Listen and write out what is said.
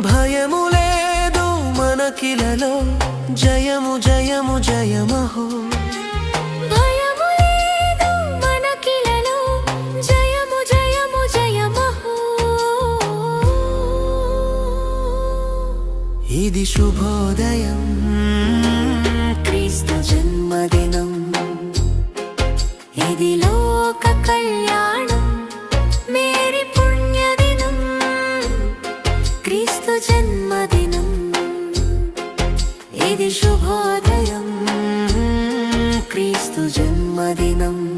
భయము లేదు మనకిలలో జయము జయము జయమహో. ఇది శుభోదయం. క్రీస్తు జన్మదినం. ఇది లోక జన్మదినం. ఇది శుభోదయం. క్రీస్తు జన్మదినం.